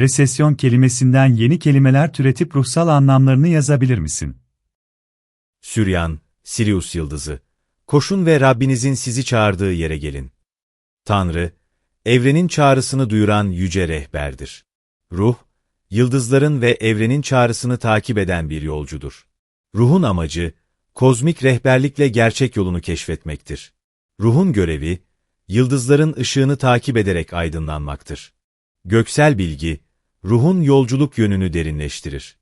resesyon kelimesinden yeni kelimeler türetip ruhsal anlamlarını yazabilir misin? Süryan, Sirius yıldızı. Koşun ve Rabbinizin sizi çağırdığı yere gelin. Tanrı, evrenin çağrısını duyuran yüce rehberdir. Ruh, yıldızların ve evrenin çağrısını takip eden bir yolcudur. Ruhun amacı, kozmik rehberlikle gerçek yolunu keşfetmektir. Ruhun görevi, yıldızların ışığını takip ederek aydınlanmaktır. Göksel bilgi, ruhun yolculuk yönünü derinleştirir.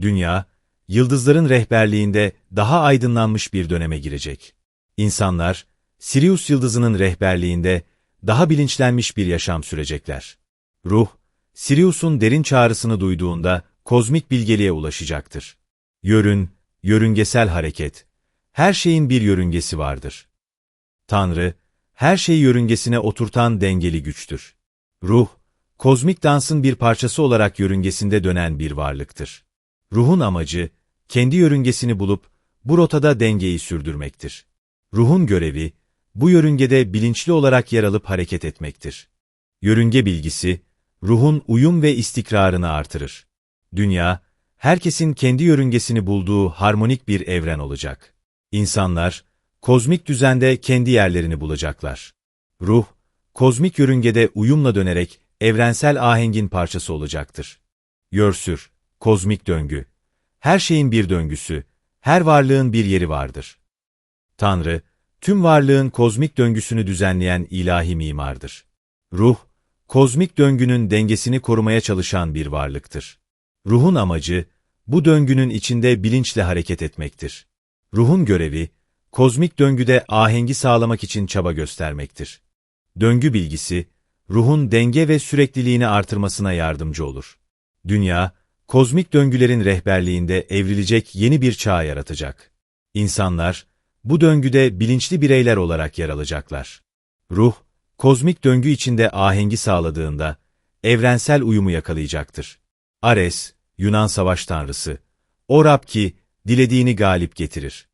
Dünya, yıldızların rehberliğinde daha aydınlanmış bir döneme girecek. İnsanlar, Sirius yıldızının rehberliğinde daha bilinçlenmiş bir yaşam sürecekler. Ruh, Sirius'un derin çağrısını duyduğunda kozmik bilgeliğe ulaşacaktır. Yörün, yörüngesel hareket. Her şeyin bir yörüngesi vardır. Tanrı, her şeyi yörüngesine oturtan dengeli güçtür. Ruh, kozmik dansın bir parçası olarak yörüngesinde dönen bir varlıktır. Ruhun amacı, kendi yörüngesini bulup, bu rotada dengeyi sürdürmektir. Ruhun görevi, bu yörüngede bilinçli olarak yer alıp hareket etmektir. Yörünge bilgisi, ruhun uyum ve istikrarını artırır. Dünya, herkesin kendi yörüngesini bulduğu harmonik bir evren olacak. İnsanlar, kozmik düzende kendi yerlerini bulacaklar. Ruh, kozmik yörüngede uyumla dönerek evrensel ahengin parçası olacaktır. Yörsür, kozmik döngü. Her şeyin bir döngüsü, her varlığın bir yeri vardır. Tanrı, tüm varlığın kozmik döngüsünü düzenleyen ilahi mimardır. Ruh, kozmik döngünün dengesini korumaya çalışan bir varlıktır. Ruhun amacı, bu döngünün içinde bilinçle hareket etmektir. Ruhun görevi, kozmik döngüde ahengi sağlamak için çaba göstermektir. Döngü bilgisi, ruhun denge ve sürekliliğini artırmasına yardımcı olur. Dünya, kozmik döngülerin rehberliğinde evrilecek yeni bir çağ yaratacak. İnsanlar, bu döngüde bilinçli bireyler olarak yer alacaklar. Ruh, kozmik döngü içinde ahengi sağladığında, evrensel uyumu yakalayacaktır. Ares, Yunan savaş tanrısı, o Rab ki, dilediğini galip getirir.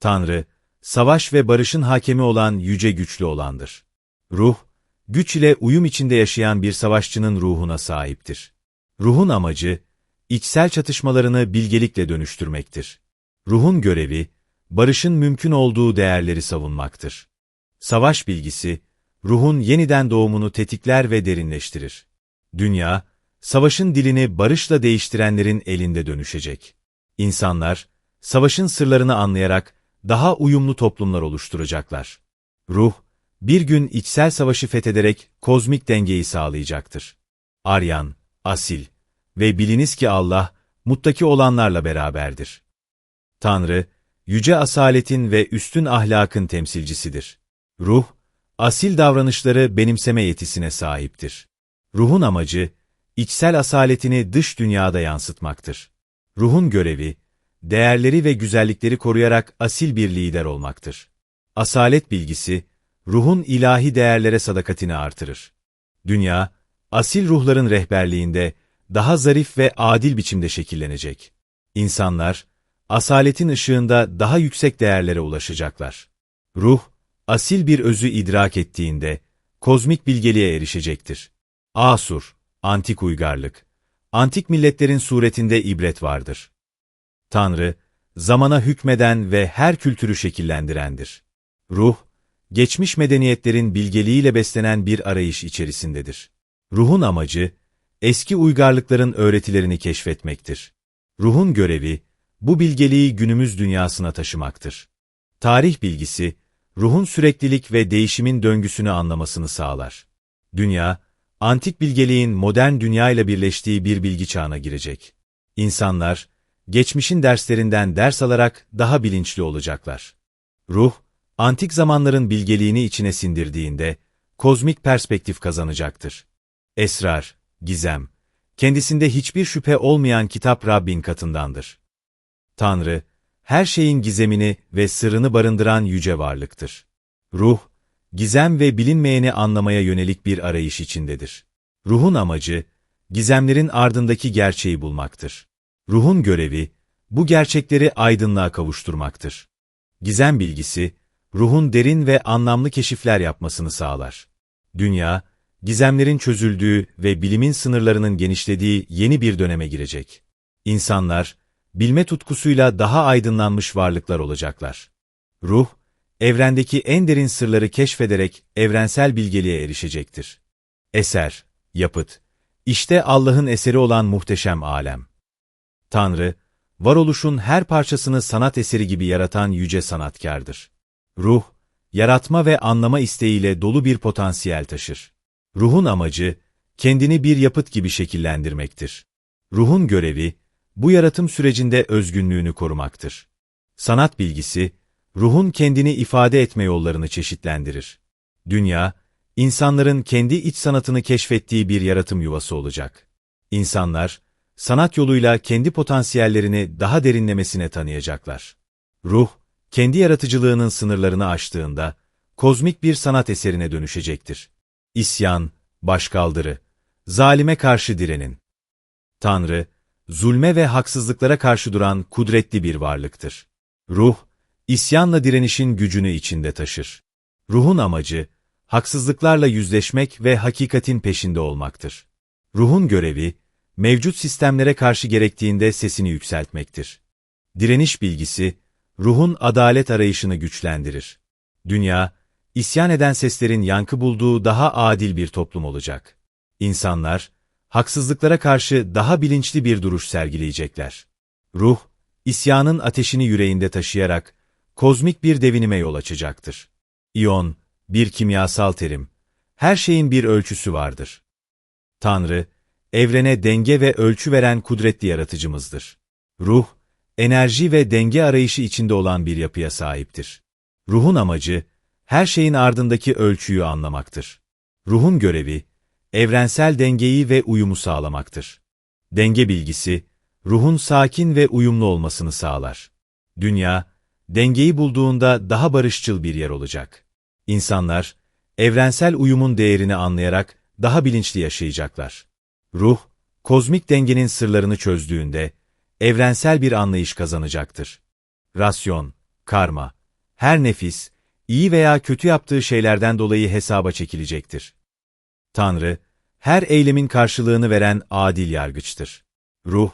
Tanrı, savaş ve barışın hakemi olan yüce güçlü olandır. Ruh, güç ile uyum içinde yaşayan bir savaşçının ruhuna sahiptir. Ruhun amacı, içsel çatışmalarını bilgelikle dönüştürmektir. Ruhun görevi, barışın mümkün olduğu değerleri savunmaktır. Savaş bilgisi, ruhun yeniden doğumunu tetikler ve derinleştirir. Dünya, savaşın dilini barışla değiştirenlerin elinde dönüşecek. İnsanlar, savaşın sırlarını anlayarak daha uyumlu toplumlar oluşturacaklar. Ruh, bir gün içsel savaşı fethederek kozmik dengeyi sağlayacaktır. Aryan, asil ve biliniz ki Allah, muttaki olanlarla beraberdir. Tanrı, yüce asaletin ve üstün ahlakın temsilcisidir. Ruh, asil davranışları benimseme yetisine sahiptir. Ruhun amacı, içsel asaletini dış dünyada yansıtmaktır. Ruhun görevi, değerleri ve güzellikleri koruyarak asil bir lider olmaktır. Asalet bilgisi, ruhun ilahi değerlere sadakatini artırır. Dünya, asil ruhların rehberliğinde daha zarif ve adil biçimde şekillenecek. İnsanlar, asaletin ışığında daha yüksek değerlere ulaşacaklar. Ruh, asil bir özü idrak ettiğinde, kozmik bilgeliğe erişecektir. Asur, antik uygarlık, antik milletlerin suretinde ibret vardır. Tanrı, zamana hükmeden ve her kültürü şekillendirendir. Ruh, geçmiş medeniyetlerin bilgeliğiyle beslenen bir arayış içerisindedir. Ruhun amacı, eski uygarlıkların öğretilerini keşfetmektir. Ruhun görevi, bu bilgeliği günümüz dünyasına taşımaktır. Tarih bilgisi, ruhun süreklilik ve değişimin döngüsünü anlamasını sağlar. Dünya, antik bilgeliğin modern dünya ile birleştiği bir bilgi çağına girecek. İnsanlar, geçmişin derslerinden ders alarak daha bilinçli olacaklar. Ruh, antik zamanların bilgeliğini içine sindirdiğinde, kozmik perspektif kazanacaktır. Esrar, gizem, kendisinde hiçbir şüphe olmayan kitap Rabbin katındandır. Tanrı, her şeyin gizemini ve sırrını barındıran yüce varlıktır. Ruh, gizem ve bilinmeyeni anlamaya yönelik bir arayış içindedir. Ruhun amacı, gizemlerin ardındaki gerçeği bulmaktır. Ruhun görevi, bu gerçekleri aydınlığa kavuşturmaktır. Gizem bilgisi, ruhun derin ve anlamlı keşifler yapmasını sağlar. Dünya, gizemlerin çözüldüğü ve bilimin sınırlarının genişlediği yeni bir döneme girecek. İnsanlar, bilme tutkusuyla daha aydınlanmış varlıklar olacaklar. Ruh, evrendeki en derin sırları keşfederek evrensel bilgeliğe erişecektir. Eser, yapıt, işte Allah'ın eseri olan muhteşem alem. Tanrı, varoluşun her parçasını sanat eseri gibi yaratan yüce sanatkardır. Ruh, yaratma ve anlama isteğiyle dolu bir potansiyel taşır. Ruhun amacı, kendini bir yapıt gibi şekillendirmektir. Ruhun görevi, bu yaratım sürecinde özgünlüğünü korumaktır. Sanat bilgisi, ruhun kendini ifade etme yollarını çeşitlendirir. Dünya, insanların kendi iç sanatını keşfettiği bir yaratım yuvası olacak. İnsanlar, sanat yoluyla kendi potansiyellerini daha derinlemesine tanıyacaklar. Ruh, kendi yaratıcılığının sınırlarını aştığında, kozmik bir sanat eserine dönüşecektir. İsyan, başkaldırı, zalime karşı direnin. Tanrı, zulme ve haksızlıklara karşı duran kudretli bir varlıktır. Ruh, isyanla direnişin gücünü içinde taşır. Ruhun amacı, haksızlıklarla yüzleşmek ve hakikatin peşinde olmaktır. Ruhun görevi, mevcut sistemlere karşı gerektiğinde sesini yükseltmektir. Direniş bilgisi, ruhun adalet arayışını güçlendirir. Dünya, isyan eden seslerin yankı bulduğu daha adil bir toplum olacak. İnsanlar, haksızlıklara karşı daha bilinçli bir duruş sergileyecekler. Ruh, isyanın ateşini yüreğinde taşıyarak, kozmik bir devinime yol açacaktır. İyon, bir kimyasal terim. Her şeyin bir ölçüsü vardır. Tanrı, evrene denge ve ölçü veren kudretli yaratıcımızdır. Ruh, enerji ve denge arayışı içinde olan bir yapıya sahiptir. Ruhun amacı, her şeyin ardındaki ölçüyü anlamaktır. Ruhun görevi, evrensel dengeyi ve uyumu sağlamaktır. Denge bilgisi, ruhun sakin ve uyumlu olmasını sağlar. Dünya, dengeyi bulduğunda daha barışçıl bir yer olacak. İnsanlar, evrensel uyumun değerini anlayarak daha bilinçli yaşayacaklar. Ruh, kozmik dengenin sırlarını çözdüğünde, evrensel bir anlayış kazanacaktır. Rasyon, karma, her nefis, iyi veya kötü yaptığı şeylerden dolayı hesaba çekilecektir. Tanrı, her eylemin karşılığını veren adil yargıçtır. Ruh,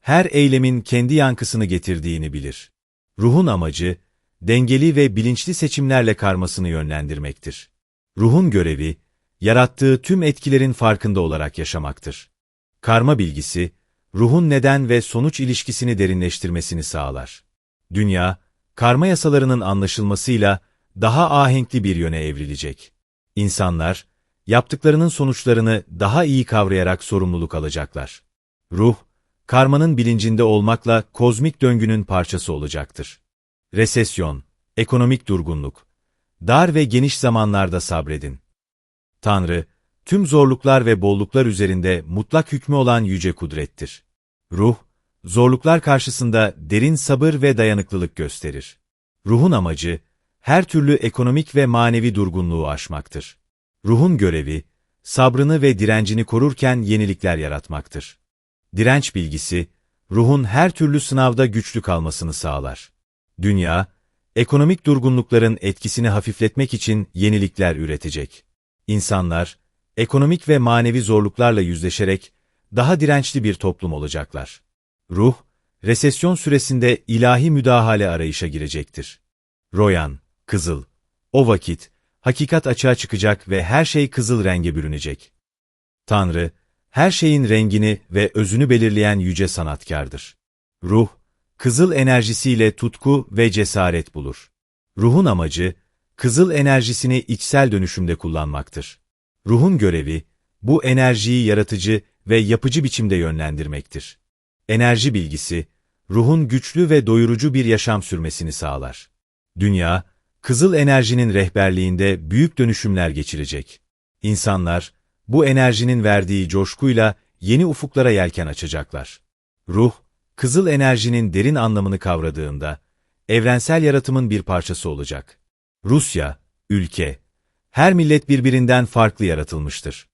her eylemin kendi yankısını getirdiğini bilir. Ruhun amacı, dengeli ve bilinçli seçimlerle karmasını yönlendirmektir. Ruhun görevi, yarattığı tüm etkilerin farkında olarak yaşamaktır. Karma bilgisi, ruhun neden ve sonuç ilişkisini derinleştirmesini sağlar. Dünya, karma yasalarının anlaşılmasıyla daha ahenkli bir yöne evrilecek. İnsanlar, yaptıklarının sonuçlarını daha iyi kavrayarak sorumluluk alacaklar. Ruh, karmanın bilincinde olmakla kozmik döngünün parçası olacaktır. Resesyon, ekonomik durgunluk, dar ve geniş zamanlarda sabredin. Tanrı, tüm zorluklar ve bolluklar üzerinde mutlak hükmü olan yüce kudrettir. Ruh, zorluklar karşısında derin sabır ve dayanıklılık gösterir. Ruhun amacı, her türlü ekonomik ve manevi durgunluğu aşmaktır. Ruhun görevi, sabrını ve direncini korurken yenilikler yaratmaktır. Direnç bilgisi, ruhun her türlü sınavda güçlü kalmasını sağlar. Dünya, ekonomik durgunlukların etkisini hafifletmek için yenilikler üretecek. İnsanlar, ekonomik ve manevi zorluklarla yüzleşerek daha dirençli bir toplum olacaklar. Ruh, resesyon süresinde ilahi müdahale arayışa girecektir. Royan, kızıl. O vakit, hakikat açığa çıkacak ve her şey kızıl renge bürünecek. Tanrı, her şeyin rengini ve özünü belirleyen yüce sanatkardır. Ruh, kızıl enerjisiyle tutku ve cesaret bulur. Ruhun amacı, kızıl enerjisini içsel dönüşümde kullanmaktır. Ruhun görevi, bu enerjiyi yaratıcı ve yapıcı biçimde yönlendirmektir. Enerji bilgisi, ruhun güçlü ve doyurucu bir yaşam sürmesini sağlar. Dünya, kızıl enerjinin rehberliğinde büyük dönüşümler geçirecek. İnsanlar, bu enerjinin verdiği coşkuyla yeni ufuklara yelken açacaklar. Ruh, kızıl enerjinin derin anlamını kavradığında, evrensel yaratımın bir parçası olacak. Rusya, ülke, her millet birbirinden farklı yaratılmıştır.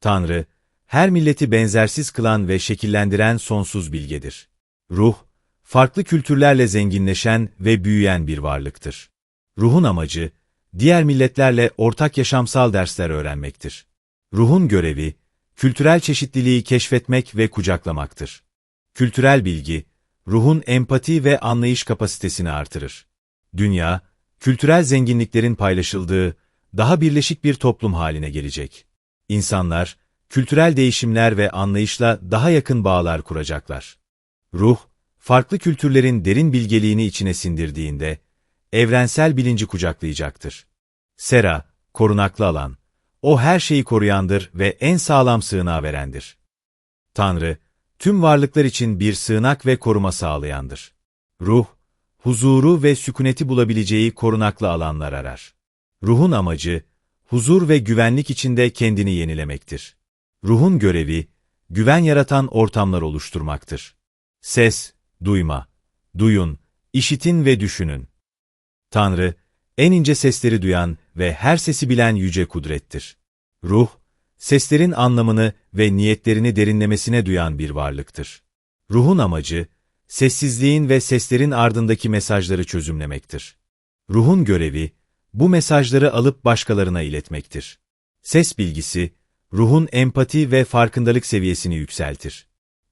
Tanrı, her milleti benzersiz kılan ve şekillendiren sonsuz bilgedir. Ruh, farklı kültürlerle zenginleşen ve büyüyen bir varlıktır. Ruhun amacı, diğer milletlerle ortak yaşamsal dersler öğrenmektir. Ruhun görevi, kültürel çeşitliliği keşfetmek ve kucaklamaktır. Kültürel bilgi, ruhun empati ve anlayış kapasitesini artırır. Dünya, kültürel zenginliklerin paylaşıldığı, daha birleşik bir toplum haline gelecek. İnsanlar, kültürel değişimler ve anlayışla daha yakın bağlar kuracaklar. Ruh, farklı kültürlerin derin bilgeliğini içine sindirdiğinde, evrensel bilinci kucaklayacaktır. Sera, korunaklı alan, o her şeyi koruyandır ve en sağlam sığınağı verendir. Tanrı, tüm varlıklar için bir sığınak ve koruma sağlayandır. Ruh, huzuru ve sükuneti bulabileceği korunaklı alanlar arar. Ruhun amacı, huzur ve güvenlik içinde kendini yenilemektir. Ruhun görevi, güven yaratan ortamlar oluşturmaktır. Ses, duyma, duyun, işitin ve düşünün. Tanrı, en ince sesleri duyan ve her sesi bilen yüce kudrettir. Ruh, seslerin anlamını ve niyetlerini derinlemesine duyan bir varlıktır. Ruhun amacı, sessizliğin ve seslerin ardındaki mesajları çözümlemektir. Ruhun görevi, bu mesajları alıp başkalarına iletmektir. Ses bilgisi, ruhun empati ve farkındalık seviyesini yükseltir.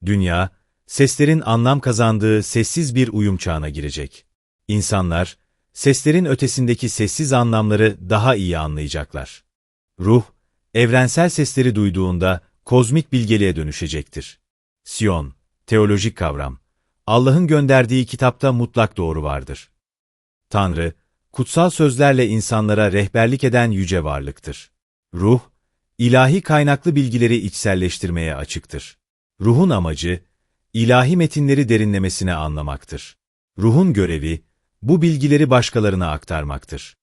Dünya, seslerin anlam kazandığı sessiz bir uyum çağına girecek. İnsanlar, seslerin ötesindeki sessiz anlamları daha iyi anlayacaklar. Ruh, evrensel sesleri duyduğunda kozmik bilgeliğe dönüşecektir. Sion, teolojik kavram. Allah'ın gönderdiği kitapta mutlak doğru vardır. Tanrı, kutsal sözlerle insanlara rehberlik eden yüce varlıktır. Ruh, ilahi kaynaklı bilgileri içselleştirmeye açıktır. Ruhun amacı, ilahi metinleri derinlemesine anlamaktır. Ruhun görevi, bu bilgileri başkalarına aktarmaktır.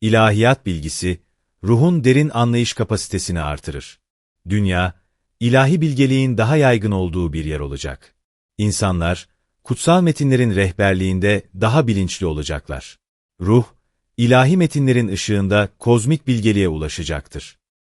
İlahiyat bilgisi, ruhun derin anlayış kapasitesini artırır. Dünya, ilahi bilgeliğin daha yaygın olduğu bir yer olacak. İnsanlar, kutsal metinlerin rehberliğinde daha bilinçli olacaklar. Ruh, ilahi metinlerin ışığında kozmik bilgeliğe ulaşacaktır.